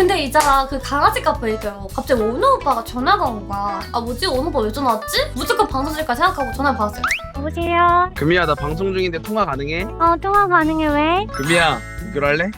근데 있잖아 그 강아지 카페 있어요 갑자기 원우 오빠가 전화가 온 거야 아 뭐지 원우 오빠 왜 전화 왔지? 무조건 방송 쓸까 생각하고 전화 받았어요 여보세요? 금이야 나 방송 중인데 통화 가능해? 어, 통화 가능해, 왜? 금이야 이걸 할래?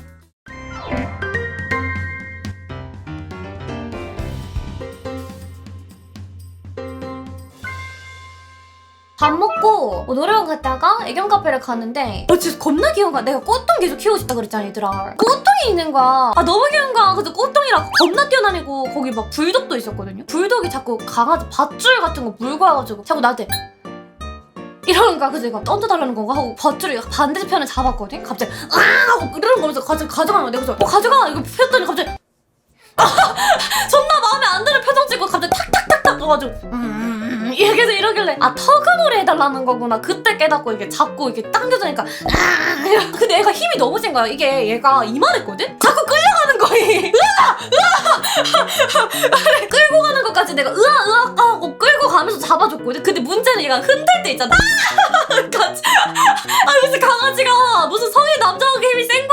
밥 먹고 뭐 노래방 갔다가 애견 카페를 갔는데 어 진짜 겁나 귀여운 거야. 내가 꽃동 계속 키우고 싶다 그랬잖아 얘들아. 꽃동이 있는 거야. 아 너무 귀여운 거야. 그래서 꽃동이랑 겁나 뛰어다니고 거기 막 불독도 있었거든요. 불독이 자꾸 강아지 밧줄 같은 거 물고 와가지고 자꾸 나한테 이러는 거야. 그래서 내가 던져달라는 건가 하고 밧줄을 반대편을 잡았거든? 갑자기 아! 하고 이러는 거면서 가져, 가져가는 거야. 내가 그래서 어 가져가! 이거 폈더니 갑자기 존나 마음에 안 드는 표정 찍고 갑자기 탁탁탁탁 가가지고. 음, 이러길래 아 터그놀이 해달라는 거구나. 그때 깨닫고 이게 잡고 이렇게 당겨주니까 아, 근데 얘가 힘이 너무 센 거야. 이게 얘가 이만했거든? 자꾸 끌려가는 거야 으아! 으아! 끌고 가는 것까지 내가 으아 으아 하고 끌고 가면서 잡아줬거든? 근데 문제는 얘가 흔들 때 있잖아. 아 무슨 강아지가 무슨 성인 남자가 힘이 센 그래서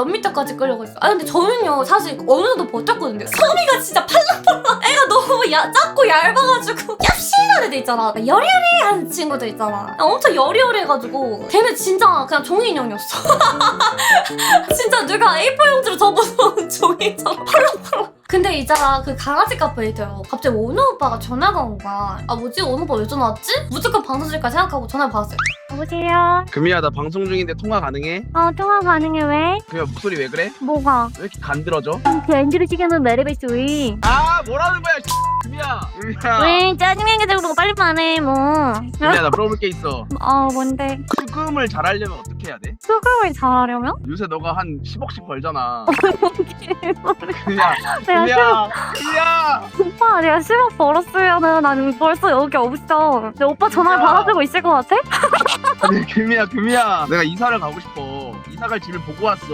몇 미터까지 끌려갔어. 아 근데 저는요 사실 어느 정도 버텼거든요. 성미가 진짜 팔랑팔랑 애가 너무 야, 작고 얇아가지고 얍실한 애들 있잖아. 여리여리한 친구들 있잖아. 엄청 여리여리해가지고 걔는 진짜 그냥 종이 인형이었어. 진짜 누가 A4 용지로 접어놓은 종이처럼 팔랑팔랑 근데 있잖아 그 강아지 카페 있어요 갑자기 원우 오빠가 전화가 온 거야 아 뭐지 원우 오빠 왜 전화 왔지? 무조건 방송 쓸까 생각하고 전화 받았어요 여보세요? 금이야 나 방송 중인데 통화 가능해? 어, 통화 가능해, 왜? 금이야 목소리 왜 그래? 뭐가? 왜 이렇게 간드러져? 그 엔지를 찍으면 매력있어, 왜? 아 뭐라는 거야 금이야 왜? 짜증나게 들고 빨리 말해, 뭐. 금이야 나 물어볼 게 있어 어, 뭔데? 수금을 잘하려면 어떻게 해야 돼? 수금을 잘하려면? 요새 너가 한 10억씩 벌잖아 내가 금이야 금이야 오빠, 내가 10억 벌었으면은 난 벌써 여기 없어. 내 오빠 전화를 야. 받아주고 있을 것 같아? 아니 금이야 금이야 내가 이사를 가고 싶어 이사 갈 집을 보고 왔어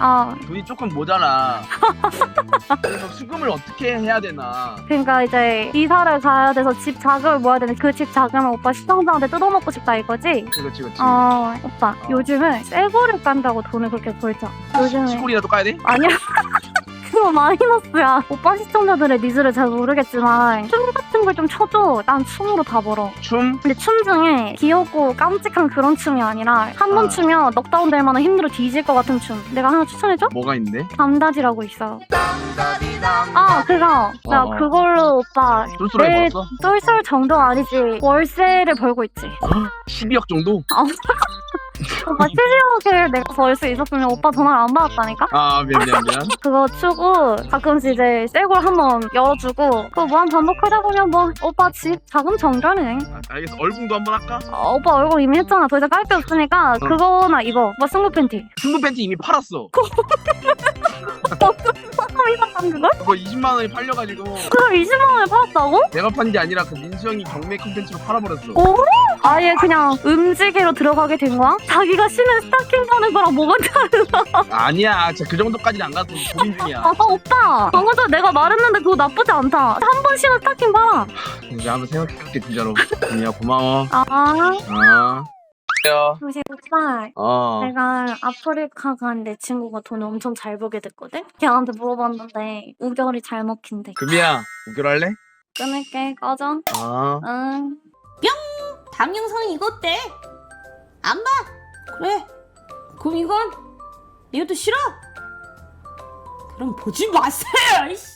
어. 돈이 조금 모자라 그래서 수금을 어떻게 해야 되나 그러니까 이제 이사를 가야 돼서 집 자금을 모아야 되는데 그 집 자금을 오빠 시청자한테 뜯어먹고 싶다 이거지? 그렇지 그렇지 어, 오빠 어. 요즘은 새 거를 깐다고 돈을 그렇게 벌자. 요즘에 시골이라도 까야 돼? 아니야. 그거 마이너스야. 오빠 시청자들의 니즈를 잘 모르겠지만 춤 같은 걸좀 춰줘. 난 춤으로 다 벌어. 춤? 근데 춤 중에 귀엽고 깜찍한 그런 춤이 아니라 한 번 아. 추면 넉다운 될 만한 힘들어 뒤질 것 같은 춤. 내가 하나 추천해줘? 뭐가 있는데? 담다지라고 있어. 아 그거. 나 어. 그걸로 오빠 내 벌었어? 쏠쏠 정도 아니지. 월세를 벌고 있지. 12억 정도? 오빠 7억을 내가 벌 수 있었으면 오빠 전화를 안 받았다니까? 아 미안 미안 미안. 그거 추고 가끔씩 이제 새걸 한번 열어주고 그거 뭐한 반복하다 보면 뭐 오빠 집 자금 정전해 아, 알겠어. 얼궁도 한번 할까? 어, 오빠 얼굴 이미 했잖아. 더 이상 깔 게 없으니까 그거나 입어. 오빠 승부 팬티. 승부 팬티 이미 팔았어 사람이 샀던 그걸? 그거 20만 원에 팔려가지고 그걸 20만 원에 팔았다고? 내가 판 게 아니라 그 민수 형이 경매 콘텐츠로 팔아버렸어. 오? 아예 그냥 음지계로 들어가게 된 거야? 자기가 신은 스타킹 사는 거랑 뭐가 다르다 아니야. 진짜 그 정도까지는 안 갔어 고민 중이야. 아 오빠. 방금 전에 내가 말했는데 그거 나쁘지 않다. 한 번 신은 스타킹 봐라 이제 한번 생각해볼게 진짜로. 금이야 고마워. 아. 아 혹시 오빠 어. 내가 아프리카 간 내 친구가 돈을 엄청 잘 벌게 됐거든? 걔한테 물어봤는데 우결이 잘 먹힌대 금이야 우결할래? 끊을게 꺼져 아 응 다음 영상은 이거 어때? 안 봐? 그래 그럼 이건 이것도 싫어? 그럼 보지 마세요 이씨.